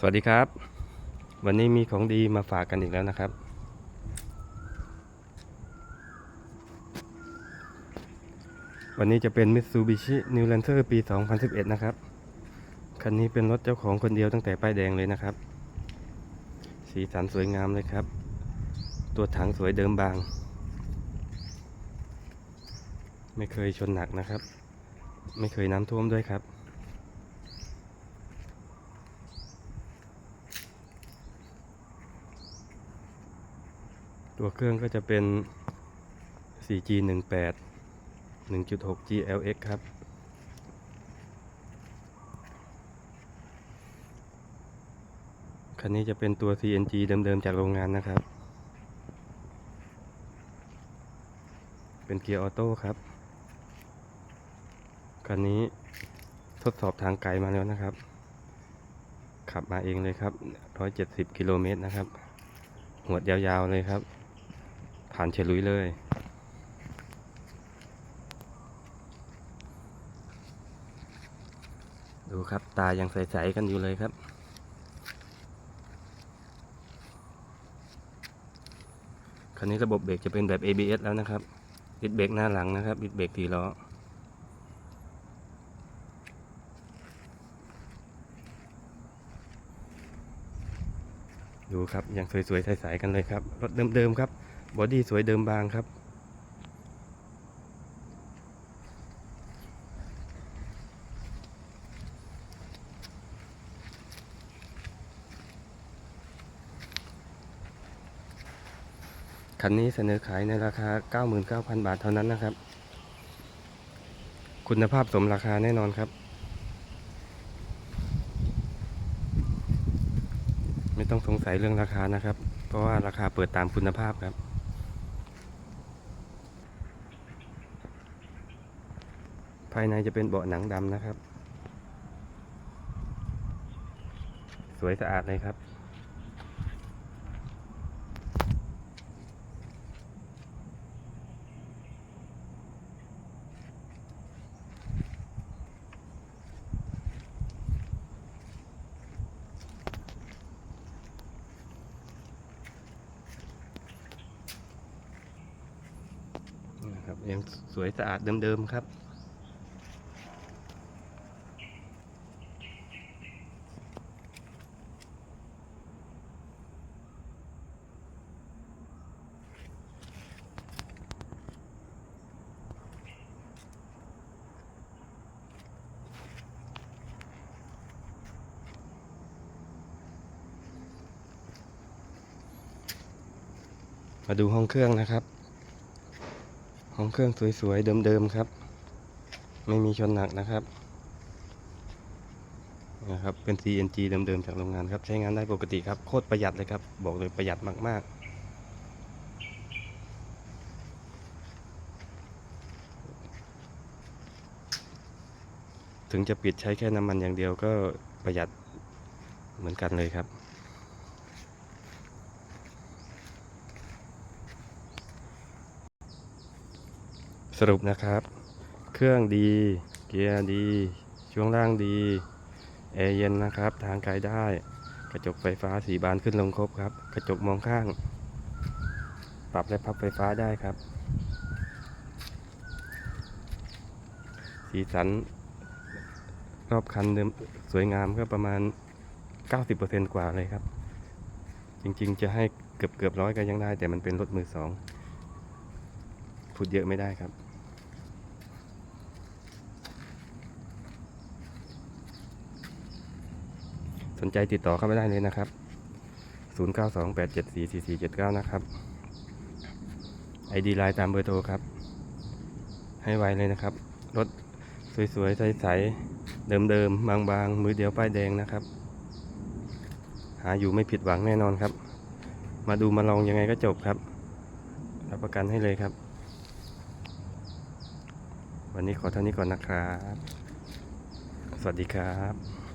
สวัสดีครับ วันนี้มีของดีมาฝากกันอีกแล้วนะครับ วันนี้จะเป็น Mitsubishi New Lancer ปี 2011 นะครับ คันนี้เป็นรถเจ้าของคนเดียวตั้งแต่ป้ายแดงเลยนะครับ สีสันสวยงามเลยครับ ตัวถังสวยเดิมบาง ไม่เคยชนหนักนะครับ ไม่เคยน้ำท่วมด้วยครับ ตัวเครื่องก็จะเป็น 4G 18 1.6 GLX ครับ คันนี้จะเป็นตัว CNG เดิมๆจากโรงงานนะครับ เป็นเกียร์ออโต้ครับ คันนี้ทดสอบทางไกลมาแล้วนะครับ ขับมาเองเลยครับ 170 กิโลเมตรนะครับ หัวดยาวๆเลยครับ ผ่านเฉลุยเลย ดูครับตายังใสๆกันอยู่เลยครับ คันนี้ระบบเบรกจะเป็นแบบ ABS แล้วนะครับดิดเบรกหน้าหลังนะครับดิดเบรกทีล้อดูครับยังสวยๆใสๆกันเลยครับรถเดิมๆครับ บอดี้สวยเดิมบางครับ คันนี้เสนอขายในราคา 99,000 บาทเท่านั้นนะครับ คุณภาพสมราคาแน่นอนครับไม่ต้องสงสัยเรื่องราคานะครับ เพราะว่าราคาเปิดตามคุณภาพครับ ภายในจะเป็นเบาะหนังดำนะครับ สวยสะอาดเลยครับ นะครับยังสวยสะอาดเดิมๆครับ มาดูห้องเครื่องนะครับ ห้องเครื่องสวยๆเดิมๆครับ ไม่มีชนหนักนะครับนะครับ เป็น CNG เดิมๆจากโรงงานครับ ใช้งานได้ปกติครับ โคตรประหยัดเลยครับ บอกเลยประหยัดมากๆ ถึงจะปิดใช้แค่น้ำมันอย่างเดียวก็ประหยัดเหมือนกันเลยครับ สรุปนะครับ เครื่องดี เกียร์ดี ช่วงล่างดีแอร์เย็นนะครับ ทางไกลได้ กระจกไฟฟ้าสีบานขึ้นลงครบครับ กระจกมองข้าง ปรับและพับไฟฟ้าได้ครับ สีสัน รอบคันเดิมสวยงามก็ประมาณ 90%กว่าเลยครับ จริงๆ จะให้เกือบเกือบร้อยก็ยังได้ แต่มันเป็นรถมือสองพูดเยอะไม่ได้ครับ สนใจติดต่อเข้ามาได้เลยนะครับ 0928744479 นะครับ ID ไลน์ตามเบอร์โทรครับ ให้ไวเลยนะครับ รถสวยๆ ใสๆ เดิมๆ บางๆ มือเดียวป้ายแดงนะครับ หาอยู่ไม่ผิดหวังแน่นอนครับ มาดูมาลองยังไงก็จบครับ รับประกันให้เลยครับ วันนี้ขอเท่านี้ก่อนนะครับ สวัสดีครับ